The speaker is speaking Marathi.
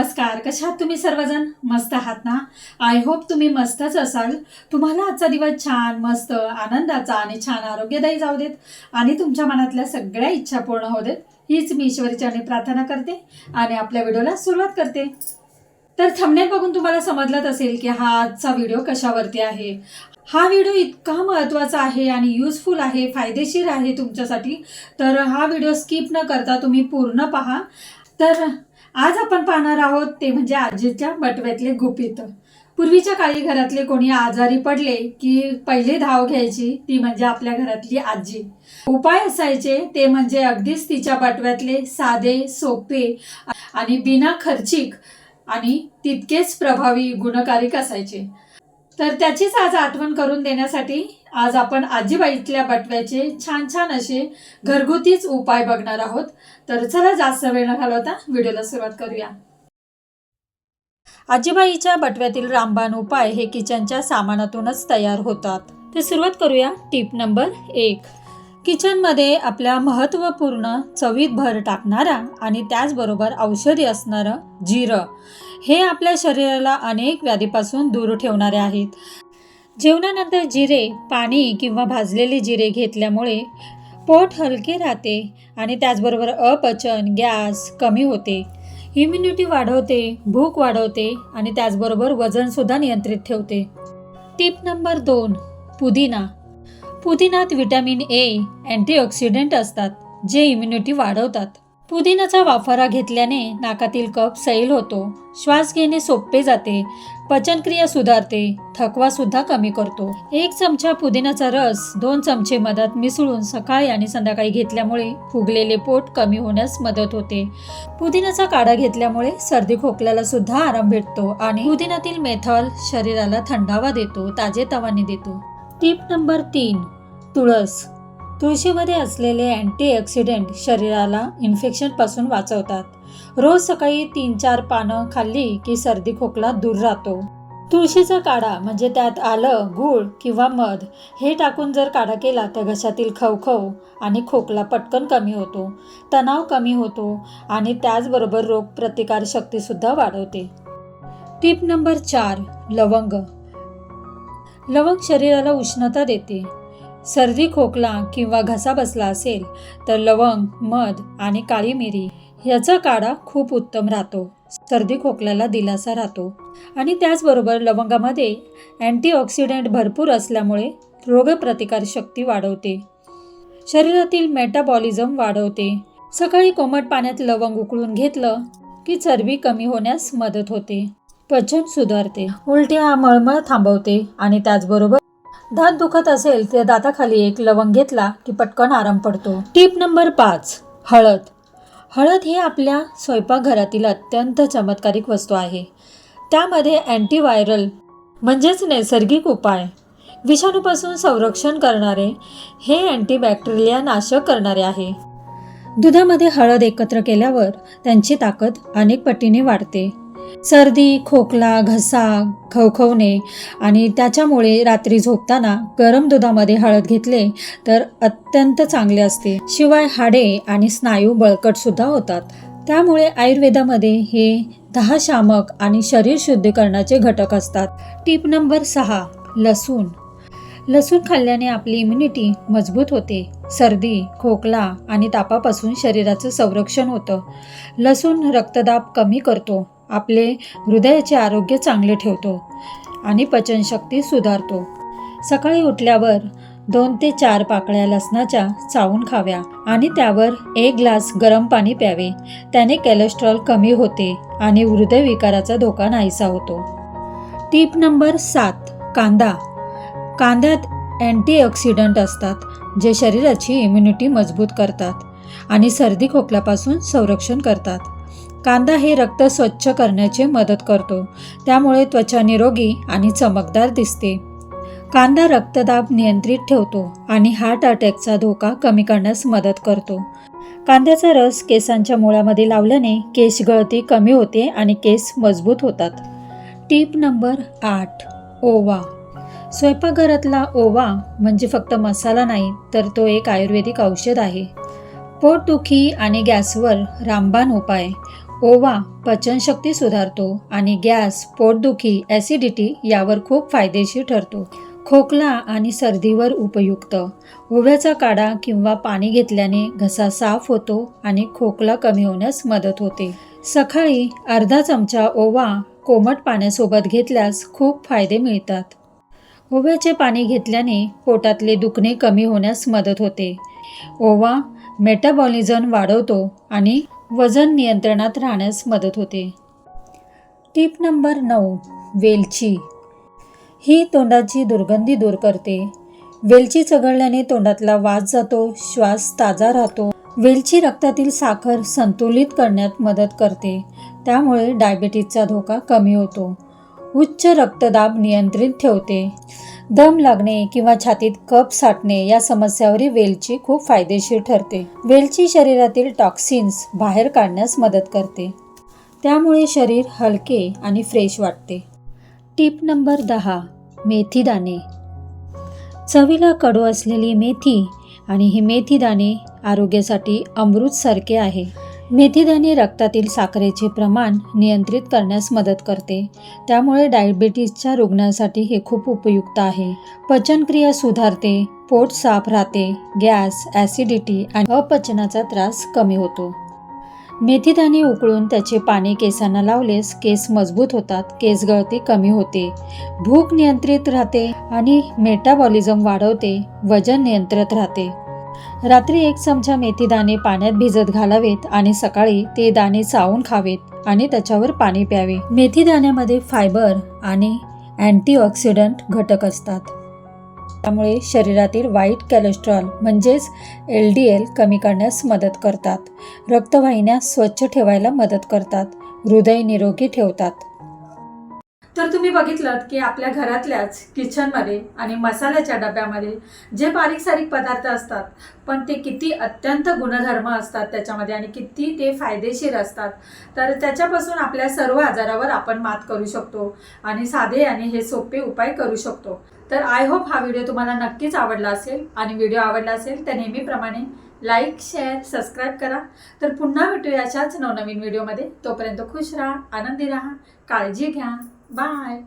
नमस्कार कशा आहात तुम्ही सर्वजण? मस्त आहात ना? आय होप तुम्ही मस्तच असाल. तुम्हाला आजचा दिवस छान मस्त आनंदाचा आणि छान आरोग्यदायी जाऊ देत आणि तुमच्या मनातल्या सगळ्या इच्छा पूर्ण होऊ देत हीच मी ईश्वरीच्याने प्रार्थना करते आणि आपल्या व्हिडिओला सुरुवात करते. तर थंबनेल बघून तुम्हाला समजलंच असेल की हा आजचा व्हिडिओ कशावरती आहे. हा व्हिडिओ इतका महत्त्वाचा आहे आणि युजफुल आहे फायदेशीर आहे तुमच्यासाठी. तर हा व्हिडिओ स्किप न करता तुम्ही पूर्ण पहा. तर आज आपण पाहणार आहोत ते म्हणजे आजीच्या बटव्यातले गुपित. पूर्वीच्या काळी घरातले कोणी आजारी पडले की पहिली धाव घ्यायची ती म्हणजे आपल्या घरातली आजी. उपाय असायचे ते म्हणजे अगदीच तिच्या बटव्यातले साधे सोपे आणि बिना खर्चिक आणि तितकेच प्रभावी गुणकारिक असायचे. तर त्याचीच आज आठवण करून देण्यासाठी आज आपण आजीबाईतल्या बटव्याचे छान छान असे घरगुतीच उपाय बघणार आहोत. तर चला जास्त वेळ न घालवता व्हिडिओला सुरुवात करूया. आजीबाईच्या बटव्यातील रामबाण उपाय हे किचनच्या सामानातूनच तयार होतात. तर सुरुवात करूया टिप नंबर एक. किचनमध्ये आपल्या महत्त्वपूर्ण चवीत भर टाकणारा आणि त्याचबरोबर औषधी असणारं जिरं हे आपल्या शरीराला अनेक व्याधीपासून दूर ठेवणारे आहेत. जेवणानंतर जिरे पाणी किंवा भाजलेले जिरे घेतल्यामुळे पोट हलके राहते आणि त्याचबरोबर अपचन गॅस कमी होते. इम्युनिटी वाढवते भूक वाढवते आणि त्याचबरोबर वजनसुद्धा नियंत्रित ठेवते. टिप नंबर दोन पुदिना. पुदिनात विटॅमिन ए अँटीऑक्सिडंट असतात जे इम्युनिटी वाढवतात. पुदिनाचा वाफारा घेतल्याने नाकातील कप सैल होतो श्वास घेणे सोपे जाते पचनक्रिया सुधारते थकवा सुद्धा कमी करतो. एक चमचा पुदिनाचा रस दोन चमचे मधात मिसळून सकाळी आणि संध्याकाळी घेतल्यामुळे फुगलेले पोट कमी होण्यास मदत होते. पुदिनाचा काढा घेतल्यामुळे सर्दी खोकल्याला सुद्धा आराम भेटतो आणि पुदिनातील मेथॉल शरीराला थंडावा देतो ताजेतवाने देतो. टीप नंबर तीन तुळस. तुळशीमध्ये असलेले अँटीऑक्सिडेंट शरीराला इन्फेक्शनपासून वाचवतात. रोज सकाळी तीन चार पानं खाल्ली की सर्दी खोकला दूर राहतो. तुळशीचा काढा म्हणजे त्यात आलं गूळ किंवा मध हे टाकून जर काढा केला तर घशातील खवखव आणि खोकला पटकन कमी होतो तणाव कमी होतो आणि त्याचबरोबर रोगप्रतिकारशक्तीसुद्धा वाढवते. टिप नंबर चार लवंग. लवंग शरीराला उष्णता देते. सर्दी खोकला किंवा घसा बसला असेल तर लवंग मध आणि काळी मिरी याचा काढा खूप उत्तम राहतो. सर्दी खोकल्याला दिलासा राहतो. आणि त्याचबरोबर लवंगामध्ये अँटीऑक्सिडंट भरपूर असल्यामुळे रोगप्रतिकार शक्ती वाढवते. शरीरातील मेटाबॉलिझम वाढवते. सकाळी कोमट पाण्यात लवंग उकळून घेतलं की चरबी कमी होण्यास मदत होते. पचन सुधारते. उलट्या मळमळ थांबवते आणि त्याचबरोबर दात दुखत असेल तर दाताखाली एक लवंग घेतला की पटकन आराम पडतो. टीप नंबर पाच हळद. हळद ही आपल्या स्वयंपाकघरातील अत्यंत चमत्कारिक वस्तू आहे. त्यामध्ये अँटीव्हायरल म्हणजेच नैसर्गिक उपाय विषाणूपासून संरक्षण करणारे हे अँटीबॅक्टेरिया नाशक करणारे आहे. दुधामध्ये हळद एकत्र केल्यावर त्यांची ताकद अनेक पटीने वाढते. सर्दी खोकला घसा खवखवणे आणि त्याच्यामुळे रात्री झोपताना गरम दुधामध्ये हळद घेतले तर अत्यंत चांगले असते. शिवाय हाडे आणि स्नायू बळकटसुद्धा होतात. त्यामुळे आयुर्वेदामध्ये हे दहा शामक आणि शरीर शुद्धीकरणाचे घटक असतात. टीप नंबर सहा लसूण. लसूण खाल्ल्याने आपली इम्युनिटी मजबूत होते. सर्दी खोकला आणि तापापासून शरीराचं संरक्षण होतं. लसूण रक्तदाब कमी करतो. आपले हृदयाचे आरोग्य चांगले ठेवतो आणि पचनशक्ती सुधारतो. सकाळी उठल्यावर दोन ते चार पाकळ्या लसणाच्या चावून खाव्या आणि त्यावर एक ग्लास गरम पाणी प्यावे. त्याने कॅलेस्ट्रॉल कमी होते आणि हृदयविकाराचा धोका नाहीसा होतो. टीप नंबर सात कांदा. कांद्यात अँटीऑक्सिडंट असतात जे शरीराची इम्युनिटी मजबूत करतात आणि सर्दी खोकल्यापासून संरक्षण करतात. कांदा हे रक्त स्वच्छ करण्याचे मदत करतो. त्यामुळे त्वचा निरोगी आणि चमकदार दिसते. कांदा रक्तदाब नियंत्रित ठेवतो आणि हार्ट अटॅकचा धोका कमी करण्यास मदत करतो. कांद्याचा रस केसांच्या मुळामध्ये लावल्याने केस गळती कमी होते आणि केस मजबूत होतात. टीप नंबर आठ ओवा. स्वयंपाकघरातला ओवा म्हणजे फक्त मसाला नाही तर तो एक आयुर्वेदिक औषध आहे. पोटदुखी आणि गॅसवर रामबाण उपाय. ओवा पचनशक्ती सुधारतो आणि गॅस पोटदुखी ॲसिडिटी यावर खूप फायदेशीर ठरतो. खोकला आणि सर्दीवर उपयुक्त. ओव्याचा काढा किंवा पाणी घेतल्याने घसा साफ होतो आणि खोकला कमी होण्यास मदत होते. सकाळी अर्धा चमचा ओवा कोमट पाण्यासोबत घेतल्यास खूप फायदे मिळतात. ओव्याचे पाणी घेतल्याने पोटातले दुखणे कमी होण्यास मदत होते. ओवा मेटाबॉलिझम वाढवतो आणि वजन नियंत्रणात राहण्यास मदत होते. टीप नंबर नऊ वेलची. ही तोंडाची दुर्गंधी दूर करते. वेलची चघळल्याने तोंडातला वास जातो श्वास ताजा राहतो. वेलची रक्तातील साखर संतुलित करण्यात मदत करते. त्यामुळे डायबिटीजचा धोका कमी होतो. उच्च रक्तदाब नियंत्रित ठेवते. दम लागणे किंवा छातीत कप साठणे या समस्यावरही वेलची खूप फायदेशीर ठरते. वेलची शरीरातील टॉक्सिन्स बाहेर काढण्यास मदत करते. त्यामुळे शरीर हलके आणि फ्रेश वाटते. टीप नंबर दहा मेथी दाणे. चवीला कडू असलेली मेथी आणि ही मेथी दाणे आरोग्यासाठी अमृतसारखे आहे. मेथीदाणे रक्तातील साखरेचे प्रमाण नियंत्रित करण्यास मदत करते. त्यामुळे डायबिटीजच्या रुग्णांसाठी हे खूप उपयुक्त आहे. पचनक्रिया सुधारते पोट साफ राहते गॅस ॲसिडिटी आणि अपचनाचा त्रास कमी होतो. मेथीदाणे उकळून त्याचे पाणी केसांना लावलेस केस मजबूत होतात केस गळती कमी होते. भूक नियंत्रित राहते आणि मेटाबॉलिझम वाढवते वजन नियंत्रित राहते. रात्री एक चमचा मेथी दाणे पाण्यात भिजत घालावेत आणि सकाळी ते दाणे चावून खावेत आणि त्याच्यावर पाणी प्यावे. मेथी दाण्यामध्ये फायबर आणि अँटीऑक्सिडंट घटक असतात. त्यामुळे शरीरातील वाईट कॅलेस्ट्रॉल म्हणजेच एल डी एल कमी करण्यास मदत करतात. रक्तवाहिन्या स्वच्छ ठेवायला मदत करतात. हृदय निरोगी ठेवतात. तर तुम्ही बघितलं की आपल्या घरातल्याच किचनमध्ये आणि मसाल्याच्या डब्यामध्ये जे बारीक सारीक पदार्थ असतात पण ते किती अत्यंत गुणधर्म असतात त्याच्यामध्ये आणि किती ते फायदेशीर असतात तर त्याच्यापासून आपल्या सर्व आजारावर आपण मात करू शकतो आणि साधे आणि हे सोपे उपाय करू शकतो. तर आय होप हा व्हिडिओ तुम्हाला नक्कीच आवडला असेल आणि व्हिडिओ आवडला असेल तर नेहमीप्रमाणे लाईक शेअर सबस्क्राईब करा. तर पुन्हा भेटूया अशाच नवनवीन व्हिडिओमध्ये तोपर्यंत खुश राहा आनंदी राहा काळजी घ्या. Bye.